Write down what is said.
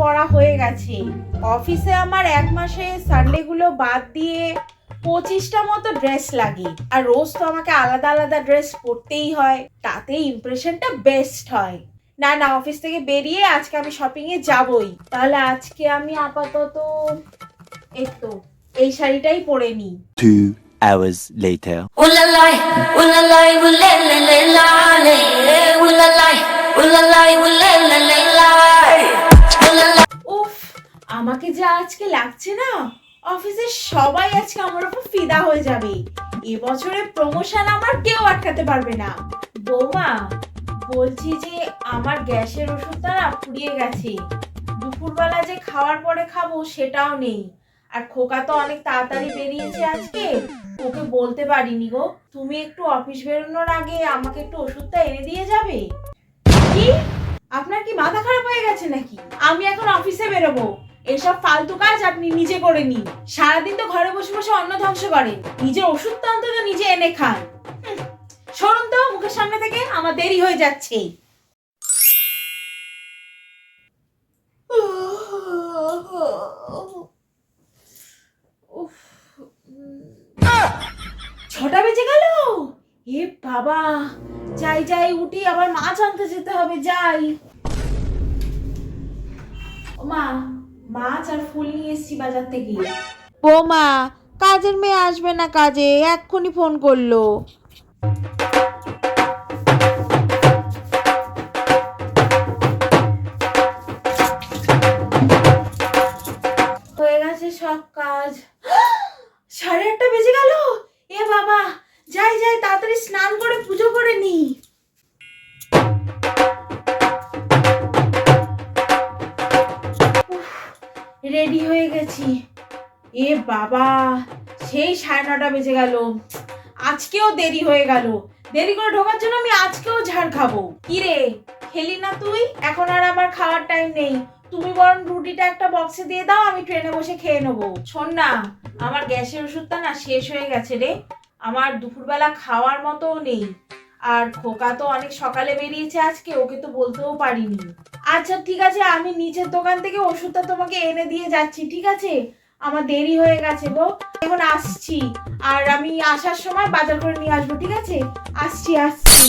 পড়া হয়ে গেছে। অফিসে আমার এক মাসে সানডেগুলো বাদ দিয়ে পঁচিশটা মতো ড্রেস লাগে। আর রোজ তো আমাকে আলাদা আলাদা ড্রেস পরতেই হয় তাতে ইমপ্রেশনটা বেস্ট হয়। না না অফিস থেকে বেরিয়ে আজকে আমি শপিং এ যাবই। তাহলে আজকে আমি আপাতত এই তো এই শাড়িটাই পরে নিই। Two hours later. Ooh la la, ooh la la, ooh la la la la, আমাকে যা আজকে লাগছে না, অফিসের সবাই আজকে আমার উপর ফিদা হয়ে যাবে। এবছরে প্রমোশন আমার কেউ আটকাতে পারবে না। বৌমা, বলছি যে আমার গ্যাসের ওষুধটা না ফুরিয়ে গেছে। দুপুরবেলা যে খাওয়ার পরে খাব সেটাও নেই। আর খোকা তো অনেক তাড়াতাড়ি বেরিয়েছে আজকে, ওকে বলতে পারিনি গো। তুমি একটু অফিস বেরোনোর আগে আমাকে একটু ওষুধটা এনে দিয়ে যাবে? কি? আপনার কি মাথা খারাপ হয়ে গেছে নাকি? আমি এখন অফিসে বেরোবো। এসব ফালতু কাজ আপনি নিজে করে নিন। সারাদিন তো ঘরে বসে বসে অন্ন ধ্বংস করেন। নিজের ওষুধ তো অন্তত নিজে এনে খান। সরুন তো, মুখের সামনে থেকে আমার দেরি হয়ে যাচ্ছে। ছটা বেজে গেল? এ বাবা, যাই যাই, উঠি আবার মাছ আনতে যেতে হবে, যাই। মা মাছ আর ফুল নিয়ে এসছি বাজার থেকে বৌমা কাজের মেয়ে আসবে না কাজে এক্ষুনি ফোন করল। হয়ে গেছে সব কাজ। সাড়ে আটটা বেজে গেল? এ বাবা যাই যাই তাড়াতাড়ি স্নান করে পুজো করে নি। রেডি হয়ে গেছি। এ বাবা, সেই সাড়ে নটা বেজে গেল। আজকেও দেরি হয়ে গেল। দেরি করে ঢোকার জন্য আমি আজকেও ঝাড় খাব। কি রে খেলি না তুই? এখন আর আমার খাওয়ার টাইম নেই। তুমি বরং রুটিটা একটা বক্সে দিয়ে দাও, আমি ট্রেনে বসে খেয়ে নেব। শোন না, আমার গ্যাসের ওষুধটা না শেষ হয়ে গেছে রে। আমার দুপুরবেলা খাওয়ার মতো নেই। আর খোকা তো অনেক সকালে বেরিয়েছে আজকে, ওকে তো বলতেও পারিনি। আচ্ছা ঠিক আছে, আমি নিচের দোকান থেকে ওষুধটা তোমাকে এনে দিয়ে যাচ্ছি, ঠিক আছে? আমার দেরি হয়ে গেছে গো। এখন আসছি, আর আমি আসার সময় বাজার করে নিয়ে আসব, ঠিক আছে? আসছি আসছি।